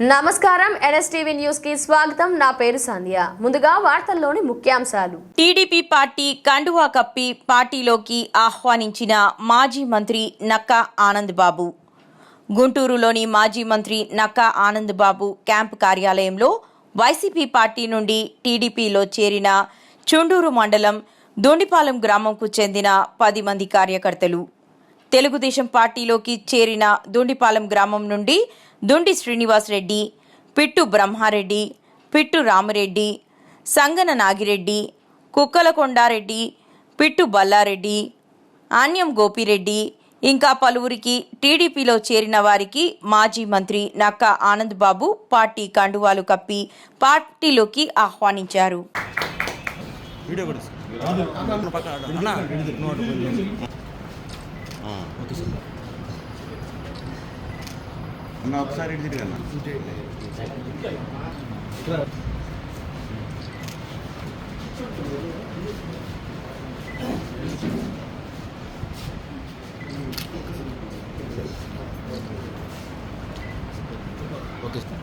నమస్కారం ఎన్ఎస్టీవీ న్యూస్కి స్వాగతం. నా పేరు సంధ్య. ముందుగా వార్తల్లోని ముఖ్యాంశాలు. టీడీపీ పార్టీ కండువా కప్పి పార్టీలోకి ఆహ్వానించిన మాజీ మంత్రి నక్కా ఆనంద్ బాబు గుంటూరులోని మాజీ మంత్రి నక్కా ఆనంద్ బాబు క్యాంపు కార్యాలయంలో వైసీపీ పార్టీ నుండి టీడీపీలో చేరిన చుండూరు మండలం దొండిపాలెం గ్రామంకు చెందిన పది మంది కార్యకర్తలు. తెలుగుదేశం పార్టీలోకి చేరిన దుండిపాలెం గ్రామం నుండి దుండి శ్రీనివాస్ రెడ్డి పిట్టు బ్రహ్మారెడ్డి పిట్టు రామరెడ్డి సంగన నాగిరెడ్డి కుక్కల కొండారెడ్డి పిట్టు బల్లారెడ్డి ఆన్యం గోపిరెడ్డి ఇంకా పలువురికి టీడీపీలో చేరిన వారికి మాజీ మంత్రి నక్కా ఆనంద్ బాబు పార్టీ కండువాలు కప్పి పార్టీలోకి ఆహ్వానించారు అన్న ఒకసారి ఇటు తిరిగి అన్న. Okay sir.